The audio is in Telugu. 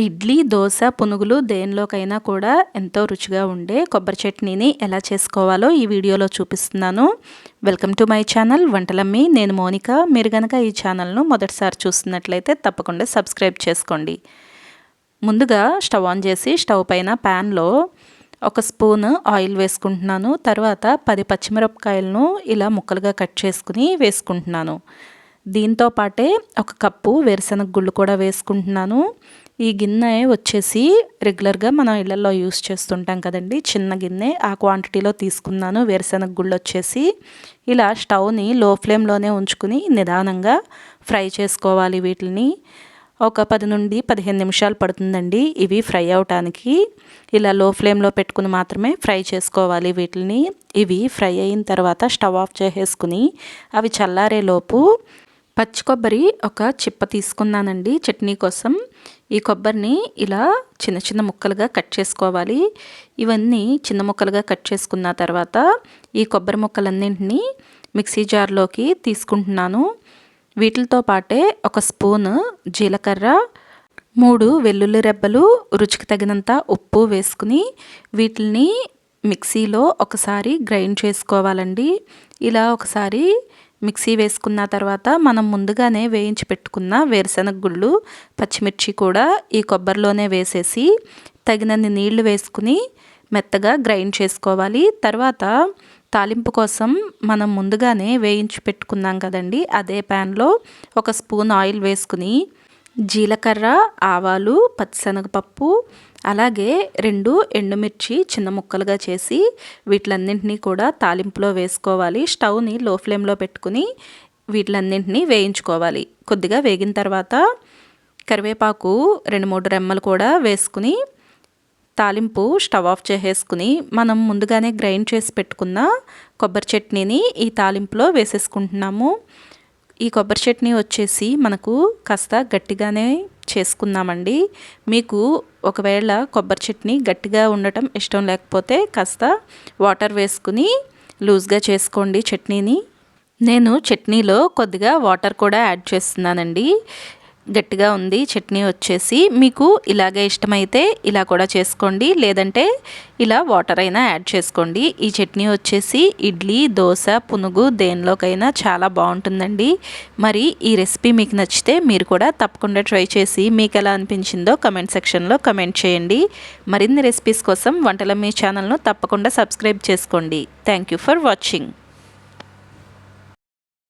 ఇడ్లీ దోశ పునుగులు దేనిలోకైనా కూడా ఎంతో రుచిగా ఉండే కొబ్బరి చట్నీని ఎలా చేసుకోవాలో ఈ వీడియోలో చూపిస్తున్నాను. వెల్కమ్ టు మై ఛానల్ వంటలమ్మి నేను మోనిక. మీరు కనుక ఈ ఛానల్ను మొదటిసారి చూస్తున్నట్లయితే తప్పకుండా సబ్స్క్రైబ్ చేసుకోండి. ముందుగా స్టవ్ ఆన్ చేసి స్టవ్ పైన ప్యాన్లో ఒక స్పూన్ ఆయిల్ వేసుకుంటున్నాను. తర్వాత పది పచ్చిమిరపకాయలను ఇలా ముక్కలుగా కట్ చేసుకుని వేసుకుంటున్నాను. దీంతో పాటే ఒక కప్పు వేరుశనగ గుళ్ళు కూడా వేసుకుంటున్నాను. ఈ గిన్నె వచ్చేసి రెగ్యులర్గా మనం ఇళ్ళలో యూస్ చేస్తుంటాం కదండి. చిన్న గిన్నె ఆ క్వాంటిటీలో తీసుకున్నాను. వేరుశనగ గుళ్ళు వచ్చేసి ఇలా స్టవ్ని లో ఫ్లేమ్లోనే ఉంచుకుని నిదానంగా ఫ్రై చేసుకోవాలి వీటిని. ఒక పది నుండి పదిహేను నిమిషాలు పడుతుందండి. ఇవి ఫ్రై అవటానికి. ఇలా లో ఫ్లేమ్లో పెట్టుకుని మాత్రమే ఫ్రై చేసుకోవాలి వీటిని. ఇవి ఫ్రై అయిన తర్వాత స్టవ్ ఆఫ్ చేసేసుకుని అవి చల్లారేలోపు పచ్చి కొబ్బరి ఒక చిప్ప తీసుకున్నానండి చట్నీ కోసం. ఈ కొబ్బరిని ఇలా చిన్న చిన్న ముక్కలుగా కట్ చేసుకోవాలి. ఇవన్నీ చిన్న ముక్కలుగా కట్ చేసుకున్న తర్వాత ఈ కొబ్బరి ముక్కలన్నింటినీ మిక్సీ జార్లోకి తీసుకుంటున్నాను. వీటితో పాటే ఒక స్పూన్ జీలకర్ర మూడు వెల్లుల్లి రెబ్బలు రుచికి తగినంత ఉప్పు వేసుకుని వీటిని మిక్సీలో ఒకసారి గ్రైండ్ చేసుకోవాలండి. ఇలా ఒకసారి మిక్సీ వేసుకున్న తర్వాత మనం ముందుగానే వేయించి పెట్టుకున్న వేరుశనగ గుళ్ళు పచ్చిమిర్చి కూడా ఈ కొబ్బరిలోనే వేసేసి తగినన్ని నీళ్ళు వేసుకుని మెత్తగా గ్రైండ్ చేసుకోవాలి. తర్వాత తాలింపు కోసం మనం ముందుగానే వేయించి పెట్టుకున్నాం కదండి. అదే ప్యాన్లో ఒక స్పూన్ ఆయిల్ వేసుకుని జీలకర్ర ఆవాలు పచ్చిశనగపప్పు అలాగే రెండు ఎండుమిర్చి చిన్న ముక్కలుగా చేసి వీటిలన్నింటినీ కూడా తాలింపులో వేసుకోవాలి. స్టవ్ని లో ఫ్లేమ్లో పెట్టుకుని వీటిలన్నింటినీ వేయించుకోవాలి. కొద్దిగా వేగిన తర్వాత కరివేపాకు రెండు మూడు రెమ్మలు కూడా వేసుకుని తాలింపు స్టవ్ ఆఫ్ చేసేసుకుని మనం ముందుగానే గ్రైండ్ చేసి పెట్టుకున్న కొబ్బరి చట్నీని ఈ తాలింపులో వేసేసుకుంటున్నాము. ఈ కొబ్బరి చట్నీ వచ్చేసి మనకు కాస్త గట్టిగానే చేసుకుందామండి. మీకు ఒకవేళ కొబ్బరి చట్నీ గట్టిగా ఉండటం ఇష్టం లేకపోతే కాస్త వాటర్ వేసుకుని లూజ్గా చేసుకోండి చట్నీని. నేను చట్నీలో కొద్దిగా వాటర్ కూడా యాడ్ చేస్తున్నానండి. గట్టిగా ఉంది చట్నీ వచ్చేసి. మీకు ఇలాగే ఇష్టమైతే ఇలా కూడా చేసుకోండి లేదంటే ఇలా వాటర్ అయినా యాడ్ చేసుకోండి. ఈ చట్నీ వచ్చేసి ఇడ్లీ దోశ పునుగు దేనిలోకైనా చాలా బాగుంటుందండి. మరి ఈ రెసిపీ మీకు నచ్చితే మీరు కూడా తప్పకుండా ట్రై చేసి మీకు ఎలా అనిపించిందో కమెంట్ సెక్షన్లో కమెంట్ చేయండి. మరిన్ని రెసిపీస్ కోసం వంటల మీ ఛానల్ను తప్పకుండా సబ్స్క్రైబ్ చేసుకోండి. Thank you for watching.